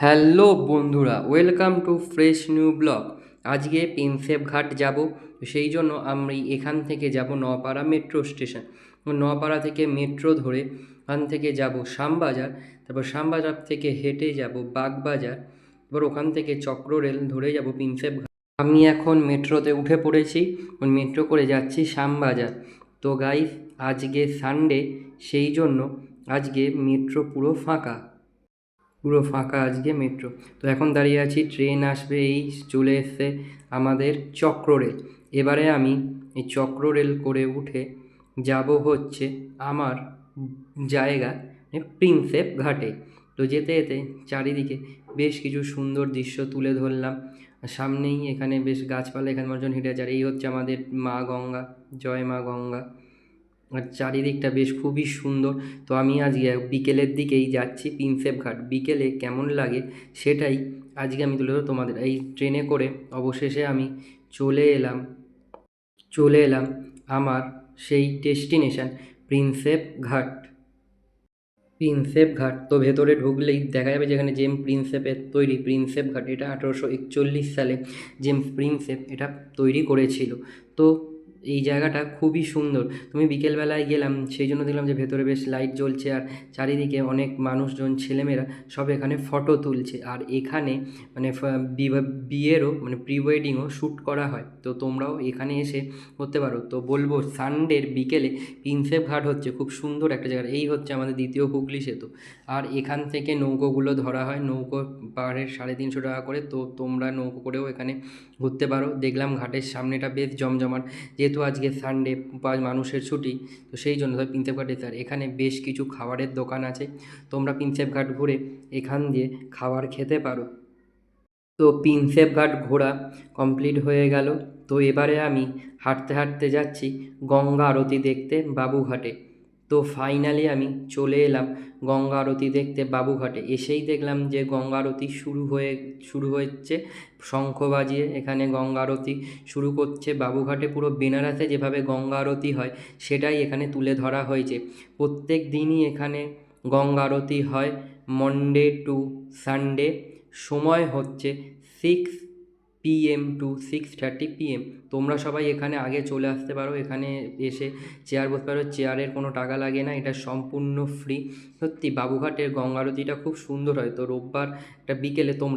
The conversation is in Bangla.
হ্যালো বন্ধুরা, welcome to fresh new blog. আজকে প্রিন্সেপ ঘাট যাব সেই জন্য আমি এখান থেকে যাব নপাড়া মেট্রো স্টেশন। নপাড়া থেকে মেট্রো ধরে ওখান থেকে যাব শ্যামবাজার, তারপর শ্যামবাজার থেকে হেঁটে যাব বাগবাজার, তারপর ওখান থেকে চক্র রেল ধরে যাব প্রিন্সেপ ঘাট। আমি এখন মেট্রোতে উঠে পড়েছি মেট্রো করে যাচ্ছি শ্যামবাজার। তো গাইস আজকে সানডে সেই জন্য আজকে মেট্রো পুরো ফাঁকা। পুরো ফাঁকা আজকে মেট্রো তো এখন দাঁড়িয়ে আছি ট্রেন আসবে এই, চলে এসছে আমাদের চক্র রেল এবারে আমি এই চক্র রেল করে উঠে যাব হচ্ছে আমার জায়গা প্রিন্সেপ ঘাটে। তো যেতে যেতে চারিদিকে বেশ কিছু সুন্দর দৃশ্য তুলে ধরলাম। সামনেই এখানে বেশ গাছপালা, এখানে মানুষজন হেঁটে আর এই হচ্ছে আমাদের মা গঙ্গা, জয় মা গঙ্গা। আর চারিদিকটা বেশ খুবই সুন্দর। তো আমি আজকে বিকেলের দিকেই যাচ্ছি প্রিন্সেপ ঘাট। বিকেলে কেমন লাগে সেটাই আজকে আমি তুলে তোমাদের। এই ট্রেনে করে অবশেষে আমি চলে এলাম চলে এলাম আমার সেই ডেস্টিনেশান, প্রিন্সেপ ঘাট। প্রিন্সেপ ঘাট। তো ভেতরে ঢুকলেই দেখা যাবে যেখানে জেম প্রিন্সেপের তৈরি, প্রিন্সেপ ঘাট। এটা আঠেরোশো একচল্লিশ সালে জেমস প্রিন্সেপ এটা তৈরি করেছিল। তো এই জায়গাটা খুবই সুন্দর। তুমি বিকেলবেলায় গেলাম, সেই জন্য দেখলাম যে ভেতরে বেশ লাইট জ্বলছে আর চারিদিকে অনেক মানুষজন, ছেলেমেয়েরা সব এখানে ফটো তুলছে। আর এখানে মানে বিয়েরও মানে প্রি ওয়েডিংও শ্যুট করা হয়। তো তোমরাও এখানে এসে করতে পারো। তো বলব সানডের বিকেলে প্রিন্সেপ ঘাট হচ্ছে, খুব সুন্দর একটা জায়গা। এই হচ্ছে আমাদের দ্বিতীয় হুগলি সেতু। আর এখান থেকে নৌকোগুলো ধরা হয়, নৌকো পাহাড়ের সাড়ে তিনশো টাকা করে। তো তোমরা নৌকো করেও এখানে ঘুরতে পারো। দেখলাম ঘাটের সামনেটা বেশ জমজমাট। যেহেতু আজকে সানডে বা মানুষের ছুটি, তো সেই জন্য তাই প্রিন্সেপ ঘাটে স্যার এখানে বেশ কিছু খাবারের দোকান আছে। তোমরা প্রিন্সেপ ঘাট ঘুরে এখান দিয়ে খাবার খেতে পারো। তো প্রিন্সেপ ঘাট ঘোরা কমপ্লিট হয়ে গেল। তো এবারে আমি হাঁটতে হাঁটতে যাচ্ছি গঙ্গা আরতি দেখতে বাবুঘাটে। তো ফাইনালি আমি চলে এলাম গঙ্গা আরতি দেখতে বাবুঘাটে। এসেই দেখলাম যে গঙ্গা আরতি শুরু হয়ে, শুরু হচ্ছে শঙ্খ বাজিয়ে এখানে গঙ্গা আরতি শুরু করছে। বাবুঘাটে পুরো বেনারসে যেভাবে গঙ্গা আরতি হয়, সেটাই এখানে তুলে ধরা হয়েছে। প্রত্যেক দিনই এখানে গঙ্গা আরতি হয়। মনডে টু সানডে সময় হচ্ছে six PM to six thirty PM তোমরা সবাই এখানে আগে চলে আসতে পারো, এখানে এসে চেয়ার বসতে পারো চেয়ারের কোনো টাকা লাগে না, এটা সম্পূর্ণ ফ্রি সত্যি, বাবুঘাটের গঙ্গারতিটা খুব সুন্দর হয়, তো রোববার একটা বিকেলে তোমরা